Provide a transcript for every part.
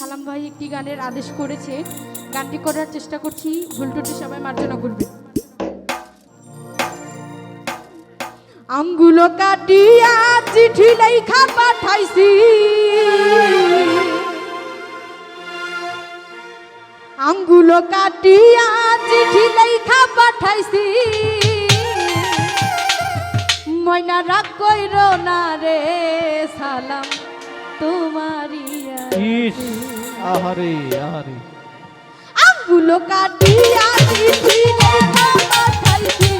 সালাম ভাই একটি গানের আদেশ করেছে। গানটি করার চেষ্টা করছি। ভুল টুটি সবাই মার্জনা করবে। আঙ্গুলো কাটিয়া চিঠি লেখা পাঠাইছি। আঙ্গুলো কাটিয়া চিঠি লেখা পাঠাইছি। ময়না রাগ কইর না রে সালাম। তোমারিয়া ইস আহারে আহারে। আঙ্গুলো কাটিয়া চিঠি লেখা পাঠাইছি।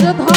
যত